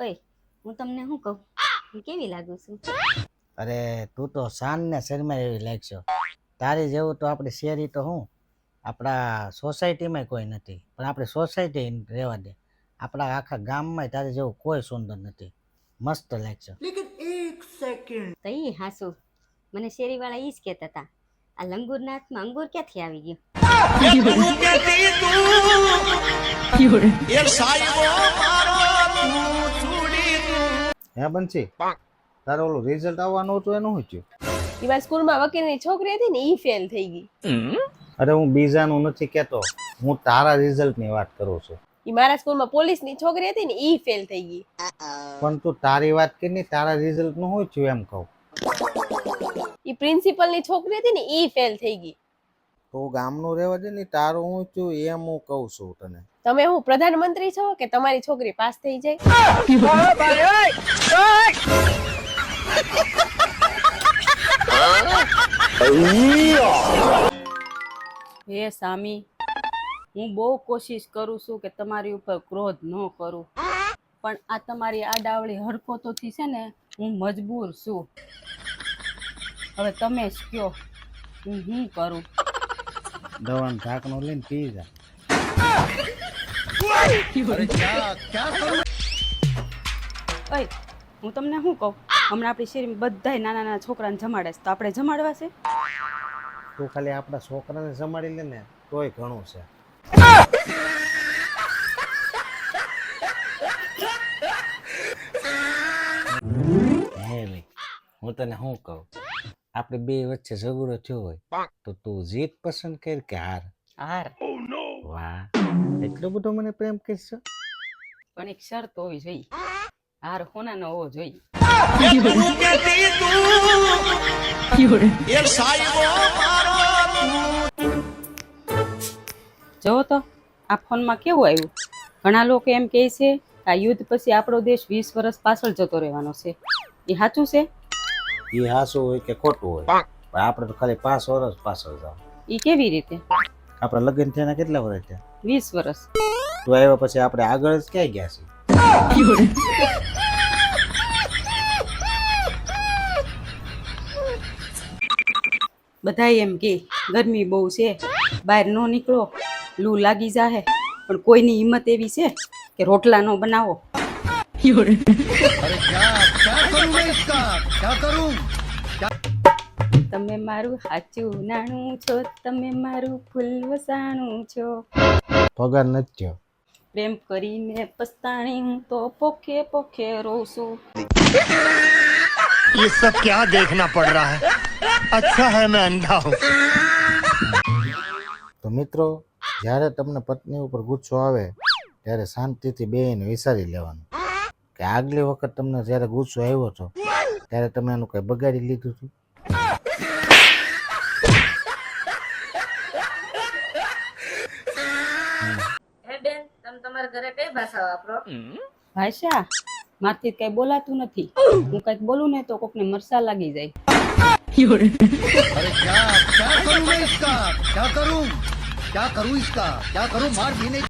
ઓય હું તમને શું કહું? હું કેવી લાગુ છું? અરે તું તો શાન ને શર્મા એવી લાગશો. તારી જેવું તો આપણી શેરી તો હું? આપણા સોસાયટીમાં કોઈ નથી પણ આપણે સોસાયટી રહેવા દે. આપણા આખા ગામમાં તારી જેવું કોઈ સુંદર નથી. મસ્ત લાગશો. સેકન્ડ. તઈ હાસુ. મને શેરીવાળા ઈ જ કહેતા હતા આ લંગૂરના હાથમાં અંગૂર ક્યાંથી આવી ગયો? હે બનશી તારું ઓલું રિઝલ્ટ આવવાનું હતું એનું શું થયું? એમાં સ્કૂલમાં વકીલની છોકરી હતી ને એ ફેલ થઈ ગઈ. અરે હું બીજાનું નથી કહેતો હું તારા રિઝલ્ટની વાત કરું છું. ઈ મારા સ્કૂલમાં પોલીસની છોકરી હતી ને ઈ ફેલ થઈ ગઈ. પણ તું તારી વાત કરી તારા રિઝલ્ટનું શું થયું એમ કહું? ઈ પ્રિન્સિપલની છોકરી હતી ને એ ફેલ થઈ ગઈ. તો ગામનું રહેવા દે ને તારું હું છું એમ હું કહું છું તને. તમે હું પ્રધાનમંત્રી છો કે તમારી છોકરી પાસ થઈ જાય? હે સામી હું બહુ કોશિશ કરું છું કે તમારી ઉપર ક્રોધ ન કરું. પણ આ તમારી આડાવળી હરકતોથી છે ને હું મજબૂર છું. હવે તમે જ કયો હું શું કરું? દવાનું ઢાંકણો લઈને પી જા. ઓય હું તમને શું કહું? હમણાં આપણી શેરીમાં બધાય નાના નાના છોકરાને જમાડે છે. તો આપણે જમાડવા છે? તું ખાલી આપણા છોકરાને જમાડી લે ને તોય ઘણું છે. હું તને શું કહું? આપણે બે વચ્ચે ઝઘડો થયો હોય તો તું જીત પસંદ કર કે હાર? હાર. વાહ. એટલો બધો મને પ્રેમ કરીશ પણ એક શરત હોવી જોઈએ. હાર હોના ન હોવો જોઈએ. જો તો આ ફોનમાં કેવું આવ્યું? ઘણા લોકો એમ કહે છે કે આ યુદ્ધ પછી આપણો દેશ વીસ વર્ષ પાછળ જતો રહેવાનો છે. એ સાચું છે? એ હાસું હોય કે ખોટું હોય. પણ આપણે તો ખાલી પાંચ વર્ષ પાછળ જાવ એ કેવી રીતે? આપણા લગ્ન થયાના કેટલા વર્ષ થયા? વીસ વર્ષ તો આવ્યા પછી આપણે આગળ જ ક્યાં ગયા છીએ? બધા એમ કે ગરમી બહુ છે બહાર ન નીકળો લૂ લાગી જાહે. પણ કોઈની હિંમત એવી છે કે રોટલા નો બનાવો? તમે મારું સાચું નાણું છો તમે મારું ફૂલ વસાણું છો પગાર નથી થયો પ્રેમ કરીને પસ્તાણી હું તો પોખે પોખે રોઉં છું ये सब क्या देखना पड़ रहा है अच्छा है मैं अंधा हूँ તો મિત્રો જ્યારે તમને પત્ની ઉપર ગુસ્સો આવે ત્યારે શાંતિથી બેહીને વિચારી લેવાનું કે આગલી વખત તમને જ્યારે ગુસ્સો આવ્યો હતો ત્યારે તમે એનું કઈ બગાડી લીધું હતું ભાષા મારથી કઈ બોલાતું નથી હું કઈક બોલું ને તો કોકને મરસા લાગી જાય क्या करूँ मैं इसका क्या करूँ क्या करूँ इसका क्या करूँ मार भी नहीं